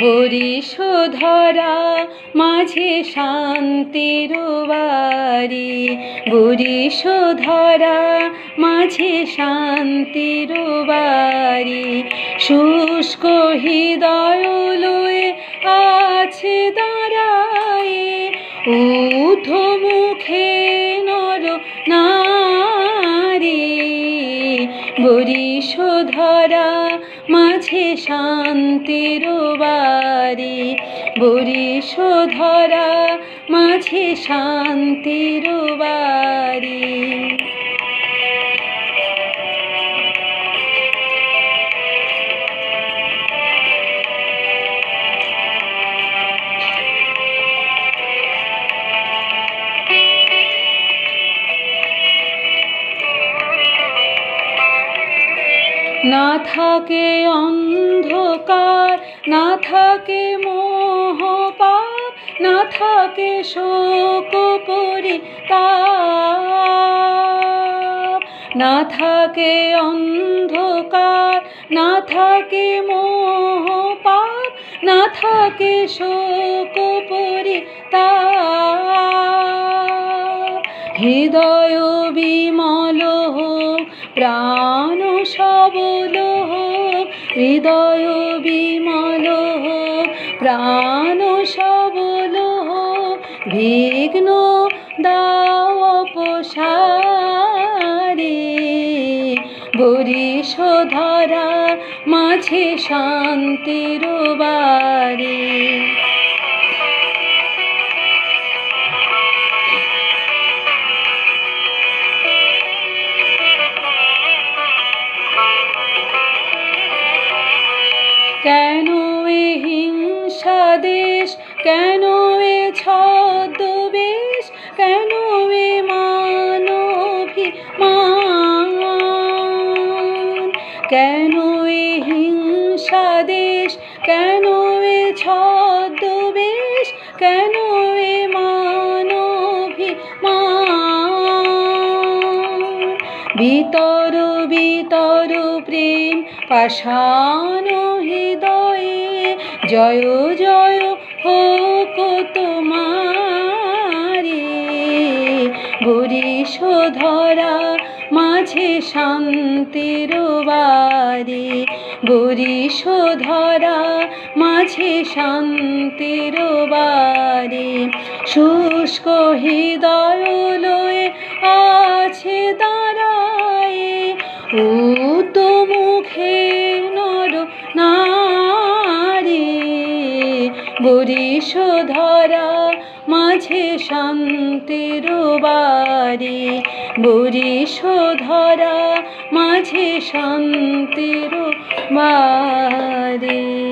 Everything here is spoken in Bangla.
বরিশ ধরা মাঝে শান্তি বাড়ি। বরিশ ধরা মাঝে শান্তি রুবারি শুষ্ক হৃদয় লয়ে আছে দাঁড়ায়। ঊর্ধ্ব বরিশ ধরা মাঝে শান্তির বাড়ি। বরিশ ধরা মাঝে শান্তির না থাকে অন্ধকার, না থাকে মোহ পাপ না থাকে শোক পরিতাপ। না থাকে অন্ধকার, না থাকে মোহ পাপ না থাকে শোক পরিতাপ। হৃদয় বিমল হোক প্রাণ সবল হৃদয় বিমল প্রাণ সবল বিঘ্ন দাও অপসারে। বরিশ ধরা মাঝে শান্তির বাড়ি। কেন এ হিংসা দেশ? কেন এ ছদ্মবেশ? কেন এ মানভিমান কেন এ হিংসা দেশ? কেন এ ছদ্মবেশ? কেন এ মানভিমান বিতর বিতর প্রেম পাষাণ হৃদয়ে। জয় জয় হোক তোমারে। বরিশ ধরা মাঝে শান্তির বাড়ি বরিশ ধরা মাঝে শান্তির বাড়ি শুষ্ক হৃদয় ধরা মাঝে শান্তির বাড়ি। বরিশ ধরা মাঝে শান্তির বাড়ি।